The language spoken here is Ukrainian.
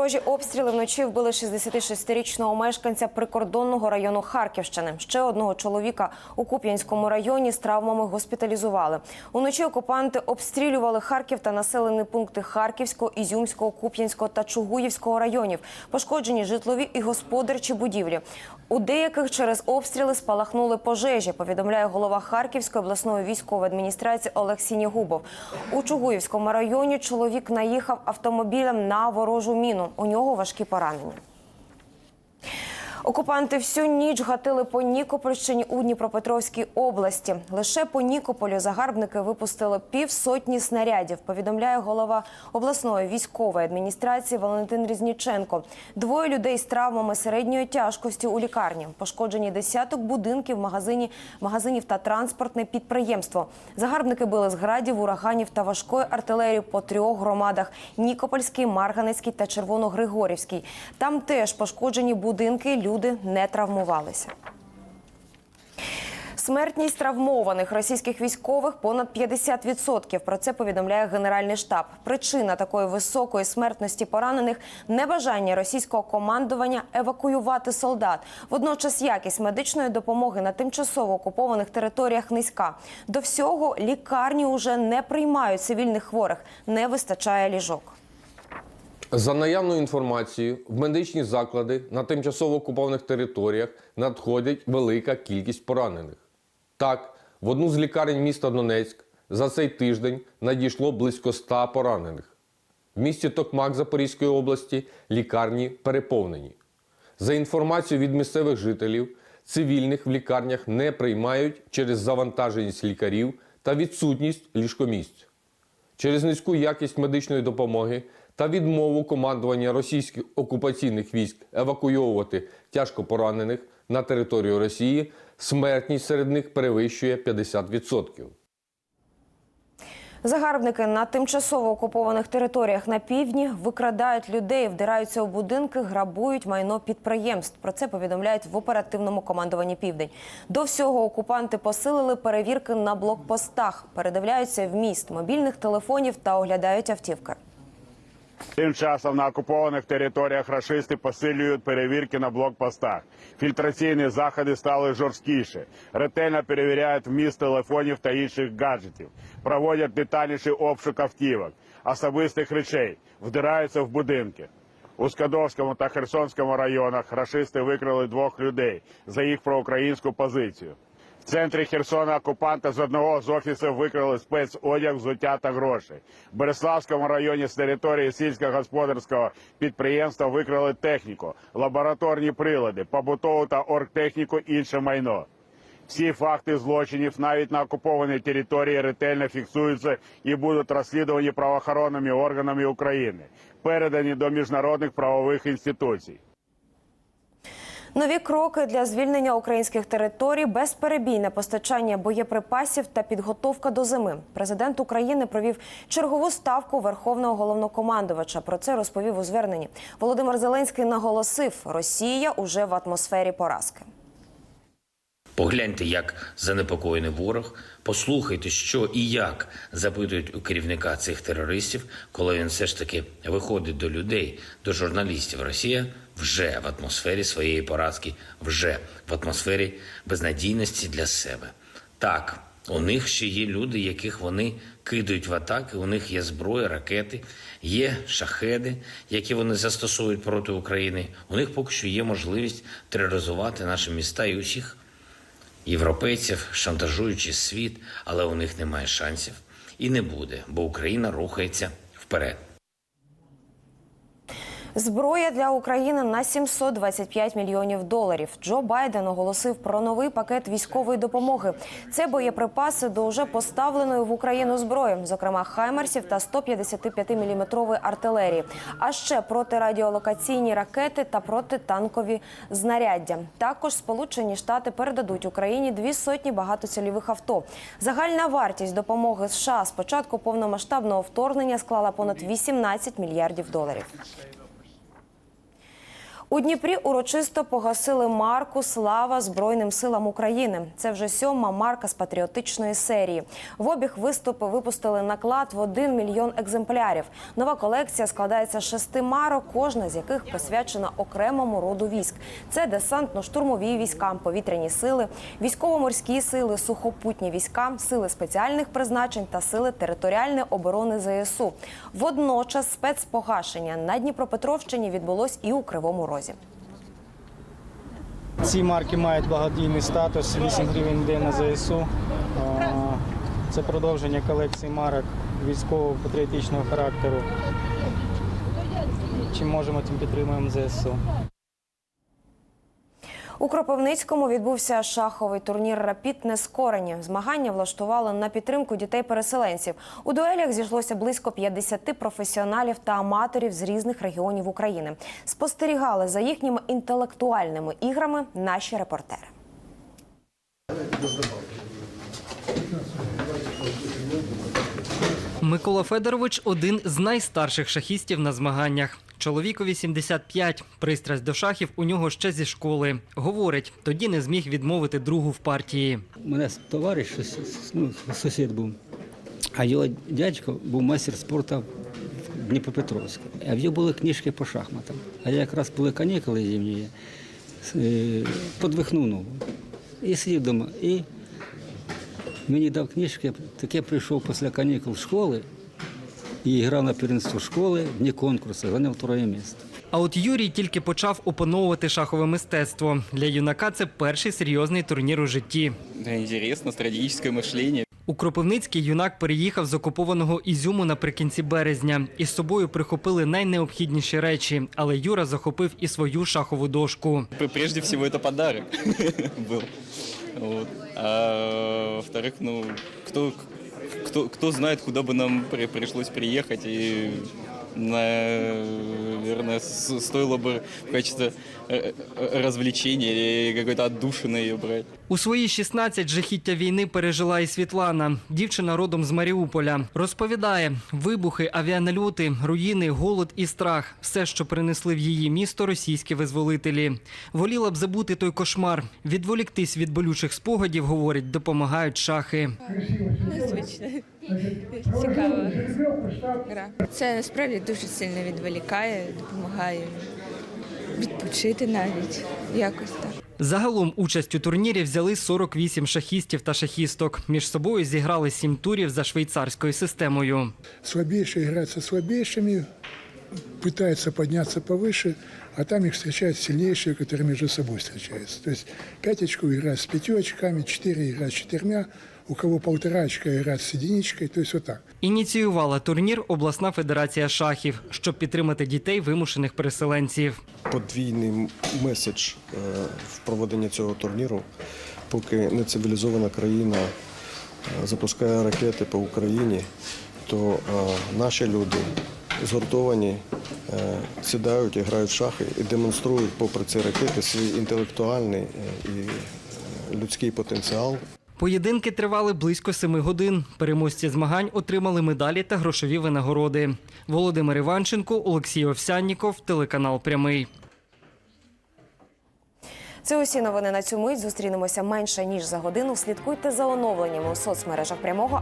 Ворожі обстріли вночі вбили 66-річного мешканця прикордонного району Харківщини. Ще одного чоловіка у Куп'янському районі з травмами госпіталізували. Уночі окупанти обстрілювали Харків та населені пункти Харківського, Ізюмського, Куп'янського та Чугуївського районів. Пошкоджені житлові і господарчі будівлі. У деяких через обстріли спалахнули пожежі. Повідомляє голова Харківської обласної військової адміністрації Олег Сінігубов. У Чугуївському районі чоловік наїхав автомобілем на ворожу міну. У нього важкі поранення. Окупанти всю ніч гатили по Нікопольщині у Дніпропетровській області. Лише по Нікополю загарбники випустили півсотні снарядів. Повідомляє голова обласної військової адміністрації Валентин Різніченко. Двоє людей з травмами середньої тяжкості у лікарні. Пошкоджені десяток будинків, магазині, магазинів та транспортне підприємство. Загарбники били з градів, ураганів та важкої артилерії по трьох громадах: Нікопольський, Марганецький та Червоногригорівський. Там теж пошкоджені будинки. Люди не травмувалися. Смертність травмованих російських військових понад 50%. Про це повідомляє Генеральний штаб. Причина такої високої смертності поранених небажання російського командування евакуювати солдат. Водночас якість медичної допомоги на тимчасово окупованих територіях низька. До всього лікарні уже не приймають цивільних хворих, не вистачає ліжок. За наявною інформацією, в медичні заклади на тимчасово окупованих територіях надходить велика кількість поранених. Так, в одну з лікарень міста Донецьк за цей тиждень надійшло близько 100 поранених. В місті Токмак Запорізької області лікарні переповнені. За інформацією від місцевих жителів, цивільних в лікарнях не приймають через завантаженість лікарів та відсутність ліжкомісць. Через низьку якість медичної допомоги та відмову командування російських окупаційних військ евакуйовувати тяжко поранених на територію Росії, смертність серед них перевищує 50%. Загарбники на тимчасово окупованих територіях на півдні викрадають людей, вдираються у будинки, грабують майно підприємств. Про це повідомляють в оперативному командуванні Південь. До всього окупанти посилили перевірки на блокпостах, передивляються в міст мобільних телефонів та оглядають автівки. Тим часом на окупованих територіях рашисти посилюють перевірки на блокпостах. Фільтраційні заходи стали жорсткіші. Ретельно перевіряють вміст телефонів та інших гаджетів. Проводять детальніший обшук автівок, особистих речей, вдираються в будинки. У Скадовському та Херсонському районах рашисти викрили двох людей за їх проукраїнську позицію. Центрі Херсона окупанти з одного з офісів викрили спецодяг, взуття та гроші. В Береславському районі з території сільськогосподарського підприємства викрили техніку, лабораторні прилади, побутову та оргтехніку, інше майно. Всі факти злочинів навіть на окупованій території ретельно фіксуються і будуть розслідувані правоохоронними органами України, передані до міжнародних правових інституцій. Нові кроки для звільнення українських територій, безперебійне постачання боєприпасів та підготовка до зими. Президент України провів чергову ставку верховного головнокомандувача. Про це розповів у зверненні. Володимир Зеленський наголосив: Росія уже в атмосфері поразки. Погляньте, як занепокоєний ворог. Послухайте, що і як запитують у керівника цих терористів, коли він все ж таки виходить до людей, до журналістів. Росія вже в атмосфері своєї поразки, вже в атмосфері безнадійності для себе. Так, у них ще є люди, яких вони кидають в атаки. У них є зброя, ракети, є шахеди, які вони застосовують проти України. У них поки що є можливість тероризувати наші міста і усіх європейців, шантажуючи світ, але у них немає шансів і не буде, бо Україна рухається вперед. Зброя для України на 725 мільйонів доларів. Джо Байден оголосив про новий пакет військової допомоги. Це боєприпаси до вже поставленої в Україну зброї, зокрема хаймерсів та 155-мм артилерії, а ще протирадіолокаційні ракети та протитанкові знаряддя. Також Сполучені Штати передадуть Україні дві сотні багатоцільових авто. Загальна вартість допомоги США з початку повномасштабного вторгнення склала понад 18 мільярдів доларів. У Дніпрі урочисто погасили марку Слава Збройним силам України. Це вже сьома марка з патріотичної серії. В обіг виступи випустили наклад в 1 мільйон екземплярів. Нова колекція складається з шести марок, кожна з яких присвячена окремому роду військ. Це десантно-штурмові війська, повітряні сили, військово-морські сили, сухопутні війська, сили спеціальних призначень та сили територіальної оборони ЗСУ. Водночас спецпогашення на Дніпропетровщині відбулось і у Кривому Розі. Ці марки мають благодійний статус 8 гривень день на ЗСУ. Це продовження колекції марок військово-патріотичного характеру. Чим можемо, тим підтримуємо ЗСУ. У Кропивницькому відбувся шаховий турнір Рапід Нескорені. Змагання влаштували на підтримку дітей-переселенців. У дуелях зійшлося близько 50 професіоналів та аматорів з різних регіонів України. Спостерігали за їхніми інтелектуальними іграми наші репортери. Микола Федорович один з найстарших шахістів на змаганнях. Чоловікові 75. Пристрасть до шахів у нього ще зі школи. Говорить, тоді не зміг відмовити другу в партії. У мене товариш, ну, сусід був, а його дядько був майстер спорту в Дніпропетровську. А в його були книжки по шахматам. А якраз були канікули зимні, е, подвихнув ногу. І сидів вдома. І мені дав книжки, так я прийшов після канікул школи і грав на первенство школи, дні конкурсу, зайняв друге місце. А от Юрій тільки почав опановувати шахове мистецтво. Для юнака це перший серйозний турнір у житті. Да, интересно, стратегическое мышление. У Кропивницький юнак переїхав з окупованого Ізюму наприкінці березня. Із собою прихопили найнеобхідніші речі, але Юра захопив і свою шахову дошку. П- Прежде всего, это подарок был. Вот. А во-вторых, ну, кто, кто, кто знает, куда бы нам при- пришлось приехать и наверное, с- стоило бы в качестве э, э, развлечения или какой-то отдушины ее брать. У свої 16 жахіття війни пережила і Світлана. Дівчина родом з Маріуполя. Розповідає, вибухи, авіанальоти, руїни, голод і страх все, що принесли в її місто російські визволителі. Воліла б забути той кошмар. Відволіктись від болючих спогадів, говорить, допомагають шахи. Незвична, цікава гра. Це насправді дуже сильно відволікає, допомагає відпочити навіть якось так. Загалом участь у турнірі взяли 48 шахістів та шахісток. Між собою зіграли сім турів за швейцарською системою. Слабейшие играют слабішими, пытаются подняться повыше, а там их встречают сильнейшие, которые между собой встречаются. То есть пять очков играют с пятью очками, четыре играют с четырьмя, у кого полтора очка играют с единичкой, то есть вот так. Ініціювала турнір обласна федерація шахів, щоб підтримати дітей вимушених переселенців. подвійний меседж е, в проведенні цього турніру, поки нецивілізована країна е, запускає ракети по Україні, то е, наші люди згуртовані, е, сідають і грають в шахи і демонструють, попри ці ракети, свій інтелектуальний е, і е, людський потенціал. Поєдинки тривали близько семи годин. Переможці змагань отримали медалі та грошові винагороди. Володимир Іванченко, Олексій Овсянніков, телеканал Прямий. Це усі новини на цю мить. Зустрінемося менше ніж за годину. Слідкуйте за оновленнями у соцмережах прямого.